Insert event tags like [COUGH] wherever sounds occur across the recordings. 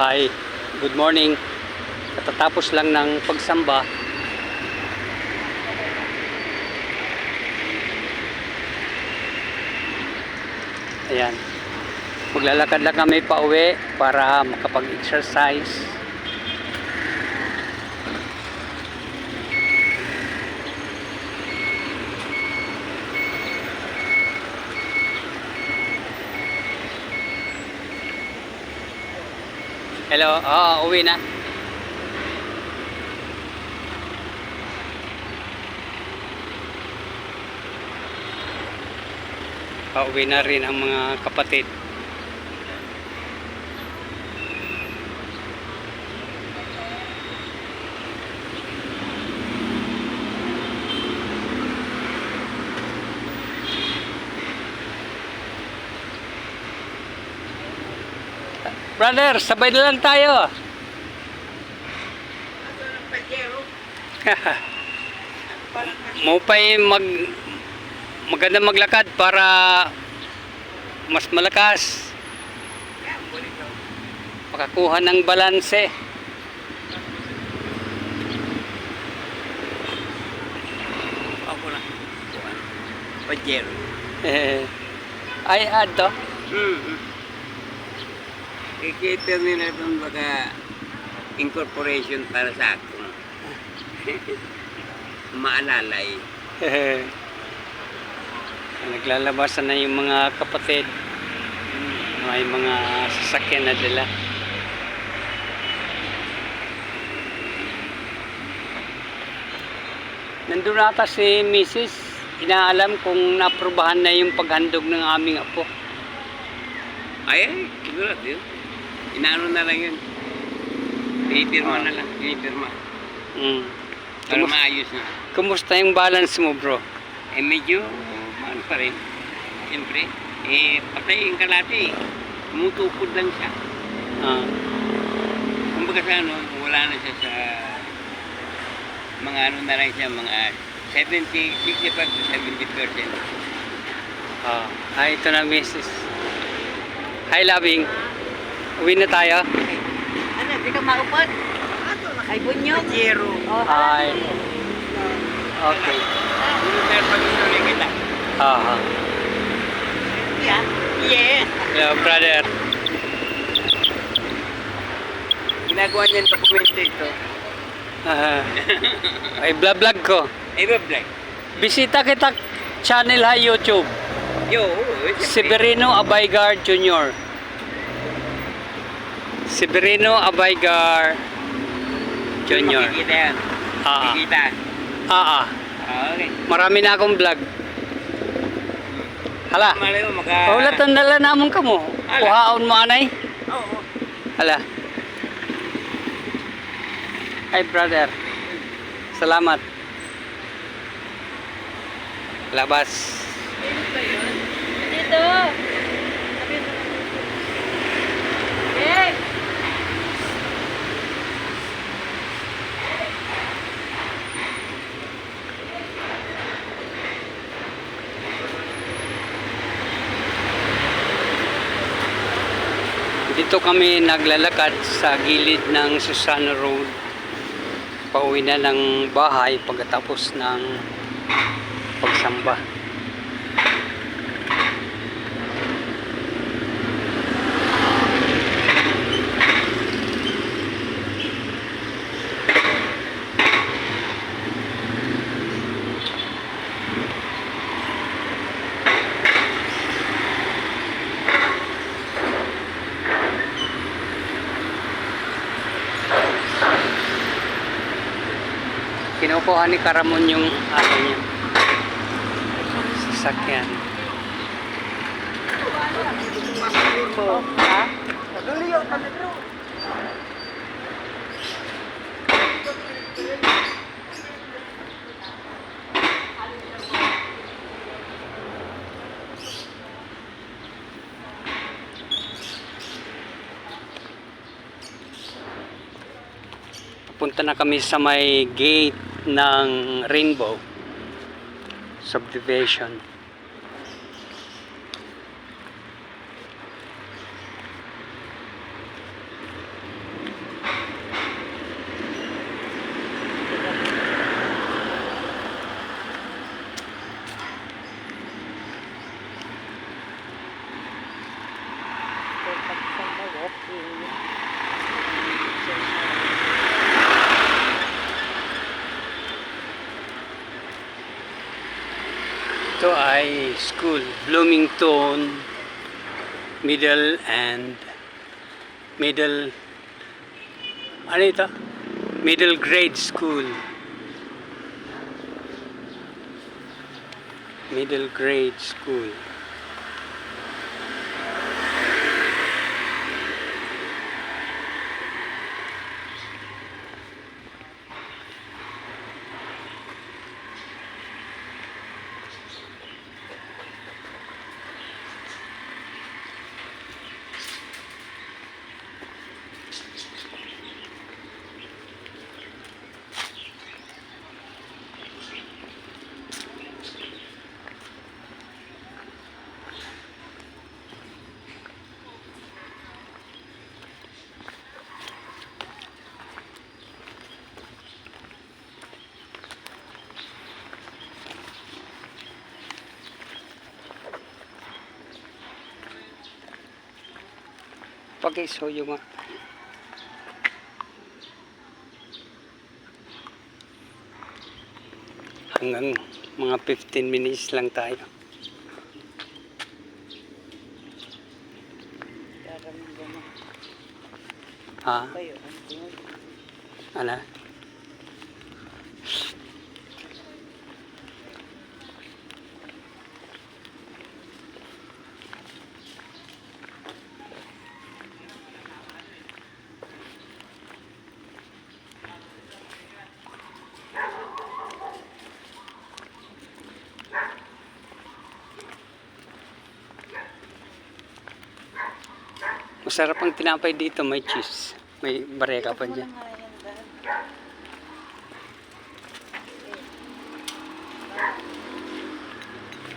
Hi, good morning. Katatapos lang ng pagsamba. Ayan. Maglalakad lang kami pa uwi para makapag-exercise. Hello, oo, uwi na. Pauwi na rin ang mga kapatid. Brother, sabay na lang tayo. [LAUGHS] Mo pa'y mag maganda maglakad para mas malakas. Makakuha ng balanse. Ako na. Pajero. Eh, ay, ato. Mm-hmm. Ikita nila itong baka incorporation para sa ako. [LAUGHS] Maalalay. [LAUGHS] Naglalabasan na yung mga kapatid. May mga sasakyan na dala. Nandun ata si Mrs. Inaalam kung naprobahan na yung paghandog ng aming apo. Ay, ay, sigurado yun. Inaano na lang yun. Pinipirma na lang. Pinipirma. Mm. Para Kamus- maayos na. Kumusta yung balance mo, bro? Eh medyo, ano pa rin. Siyempre, eh patay yung kalate eh. Tumutupod lang siya. Ah, Kumbaga sa ano, wala na siya sa mga ano na lang siya, mga 70, 65 to 70 percent. ah. Ah, ito na, Mrs. Hi, loving. Uwi na tayo. Ano, di ka maupod? Ay, bunyog. Pajero. Oh, Hi. Okay. Ano tayo pag-inulit kita? Ah, ah. Yeah. Yes! Hello, brother. Ginagawa niya yung dokumento ito. Ah, ay, vlog ko. Ba black? Bisita kita channel ha YouTube. Yo, Severino Abaygar Jr. Severino Abaygar Jr. Makikita yan. Ah, ah. Makikita. ah, ah. Okay. Marami na akong vlog. Hala. Malay mo, maka... Ulat ang dala namon ka mo. Hala. Kuhaon mo anay. Oo. Hala. Hi brother. Salamat. Labas. Dito. Eh. Dito kami naglalakad sa gilid ng Susano Road. Pauwi na ng bahay pagkatapos ng pagsamba. Kinukuha ni Karamon yung ano niya. Sasakyan. Ha? Punta na kami sa may gate ng Rainbow subdivision. Okay. Ito ay school, Bloomington Middle and Middle ano ito? Middle grade school. Middle grade school. Pakisuyo nga. Hanggang mga 15 minutes lang tayo. Ha? Ano? Masarap ang tinapay dito, may cheese. May bareka pa dyan.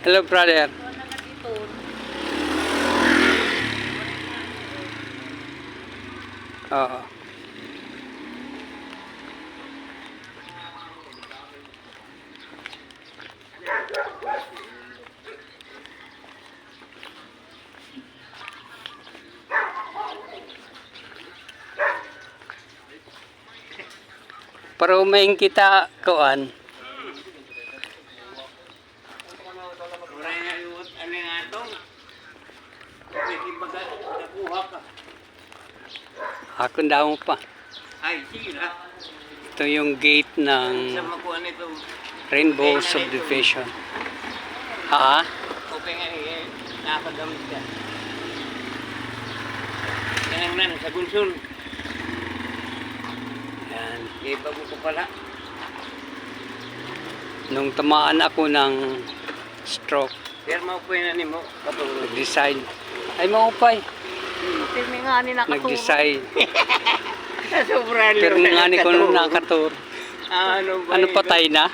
Hello, brother. Oo. Pero may kita kuan. Wala na yung ano nga ito. Pwede baga nakuha ka. Ako daw pa. Ay, sige na. Ito yung gate ng. Rainbow Subdivision. Ha? Okay nga eh. Nakagamit ka. Kanang nan, sa gunsun. Yan. Eh, bago ko pala. Nung tamaan ako ng stroke, Pero maupuin na ni mo. Nag-decide. Ay, maupay. Pirmi nga ni nakatulog. Nag-decide. [LAUGHS] Sobra Pero nga ni ko nung nakatur. Ano ba? Ano patay na?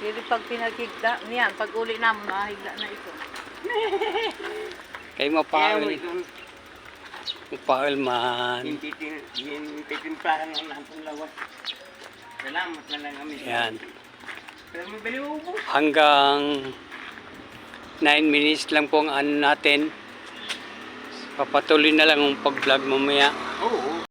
Pero pag pinagkigda, niyan, pag uli na mo, nahigda na ito. Kay Kaya mo mapaul. itong Mapaul man. yung titimplahan ng natin lawas. Salamat na lang kami. Yan. Pero po. Hanggang 9 minutes lang po ang ano natin. Papatuloy na lang ang pag-vlog mamaya. Oo.